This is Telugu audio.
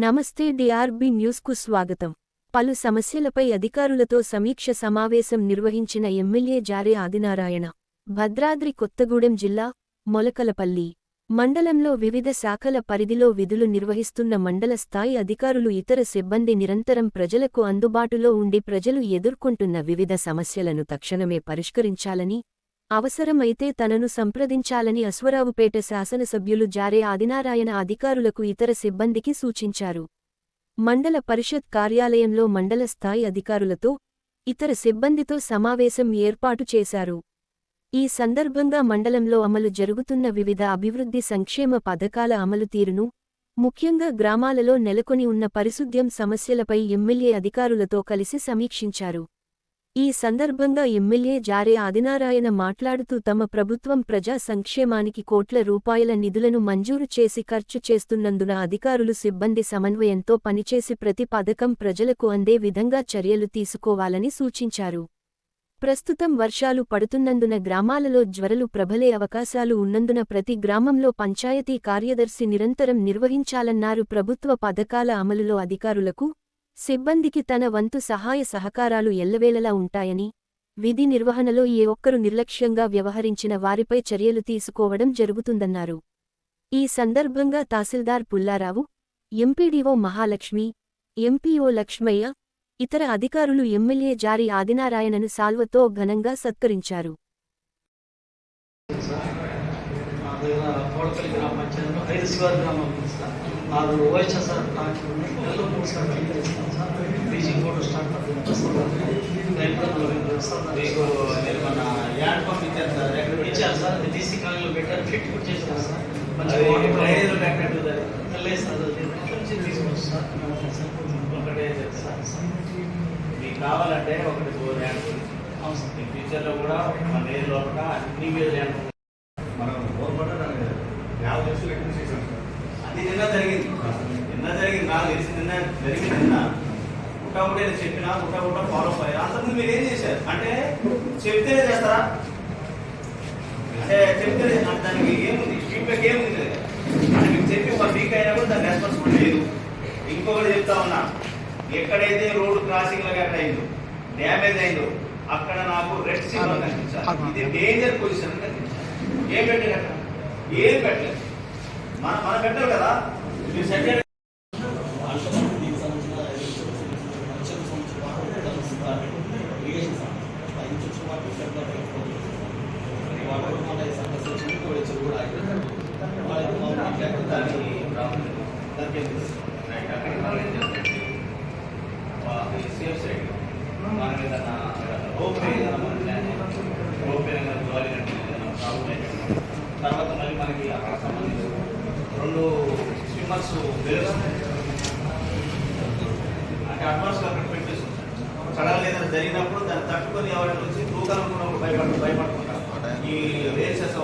నమస్తే డిఆర్బి న్యూస్కు స్వాగతం. పలు సమస్యలపై అధికారులతో సమీక్ష సమావేశం నిర్వహించిన ఎమ్మెల్యే జారే ఆదినారాయణ. భద్రాద్రి కొత్తగూడెం జిల్లా మొలకలపల్లి మండలంలో వివిధ శాఖల పరిధిలో విధులు నిర్వహిస్తున్న మండల స్థాయి అధికారులు ఇతర సిబ్బంది నిరంతరం ప్రజలకు అందుబాటులో ఉండి ప్రజలు ఎదుర్కొంటున్న వివిధ సమస్యలను తక్షణమే పరిష్కరించాలని అవసరమైతే తనను సంప్రదించాలని అశ్వరావుపేట శాసనసభ్యులు జారే ఆదినారాయణ అధికారులకు ఇతర సిబ్బందికి సూచించారు. మండల పరిషత్ కార్యాలయంలో మండల స్థాయి అధికారులతో ఇతర సిబ్బందితో సమావేశం ఏర్పాటు చేశారు. ఈ సందర్భంగా మండలంలో అమలు జరుగుతున్న వివిధ అభివృద్ధి సంక్షేమ పథకాల అమలు తీరును ముఖ్యంగా గ్రామాలలో నెలకొని ఉన్న పరిశుద్ధ్యం సమస్యలపై ఎమ్మెల్యే అధికారులతో కలిసి సమీక్షించారు. ఈ సందర్భంగా ఎమ్మెల్యే జారే ఆదినారాయణ మాట్లాడుతూ తమ ప్రభుత్వం ప్రజా సంక్షేమానికి కోట్ల రూపాయల నిధులను మంజూరు చేసి ఖర్చు చేస్తున్నందున అధికారులు సిబ్బంది సమన్వయంతో పనిచేసి ప్రతి పథకం ప్రజలకు అందే విధంగా చర్యలు తీసుకోవాలని సూచించారు. ప్రస్తుతం వర్షాలు పడుతున్నందున గ్రామాలలో జ్వరలు ప్రబలే అవకాశాలు ఉన్నందున ప్రతి గ్రామంలో పంచాయతీ కార్యదర్శి నిరంతరం నిర్వహించాలన్నారు ప్రభుత్వ పథకాల అమలులో అధికారులకు సిబ్బందికి తన వంతు సహాయ సహకారాలు ఎల్లవేళలా ఉంటాయని విధి నిర్వహణలో ఏ ఒక్కరు నిర్లక్ష్యంగా వ్యవహరించిన వారిపై చర్యలు తీసుకోవడం జరుగుతుందన్నారు. ఈ సందర్భంగా తహసీల్దార్ పుల్లారావు ఎంపీడీఓ మహాలక్ష్మి ఎంపీఓ లక్ష్మయ్య ఇతర అధికారులు ఎమ్మెల్యే జారి ఆదినారాయణను సాల్వతో ఘనంగా సత్కరించారు. గ్రామ నాది ఓహెచ్ఎస్ఆర్ టాకి ఉన్నాయి. నెలలో మూడు సార్ క్లీన్ చేస్తాను సార్. బీజింగ్ కూడా స్టార్ట్ మీకు మీరు మన యాడ్ పంపించారు సార్? ఇచ్చారు సార్. డీసీ కాలనీలో పెట్టారు. ఫిట్ కూడా చేశారు సార్. మంచి డ్రైనేజ్ పెట్టినట్టు దాన్ని. లేదు సార్ నుంచి తీసుకోవచ్చు సార్? ఒకటే సార్. మీకు కావాలంటే ఒకటి యాడ్. అవును సార్. ఫ్యూచర్లో కూడా మన ఏజ్ లోపల అన్ని మీద యాడ్ అది నిన్న జరిగింది. నిన్న జరిగింది నాకు తెలిసి నిన్న జరిగింది నిన్న. పుట్టబుట్టే చెప్పినా పుట్టబుట్ట ఫాలో అయ్యారు అంతకుముందు మీరు ఏం చేశారు? అంటే చెప్తేనే చేస్తారా? అంటే చెప్తేనే దానికి ఏముంది? ఫీడ్బ్యాక్ ఏముంది కదా అంటే మీకు చెప్పి ఒక వీక్ అయినా కూడా దాని రెస్పాన్సిబిలిటీ లేదు. ఇంకొకటి చెప్తా ఉన్నా. ఎక్కడైతే రోడ్డు క్రాసింగ్ లాగా అక్కడ అయిందో డ్యామేజ్ అయిందో అక్కడ నాకు రెడ్ సిగ్నల్ కనిపించాలి. ఇది డేంజర్ పొజిషన్ కనిపించాలి. ఏం పెట్టలేదు ఏం పెట్టలేదు. మన మనం పెట్టాలి కదా మీరు సెకండ్ సేఫ్ సైడ్ మన ఏదైనా రోప్ ఏదైనా మన ల్యాండ్ రోప్ ఏదైనా గాలి ఏదైనా ప్రాబ్లం అయితే స్విమ్మర్స్ వేరే అంటే అడ్వాన్స్ అక్కడ పెట్టేసి సడన్ ఏదైనా జరిగినప్పుడు దాన్ని తట్టుకొని ఎవరైనా వచ్చి తూకాలనుకున్నప్పుడు భయపడ భయపడుకుంటారు ఈ రేస్ రేసెస్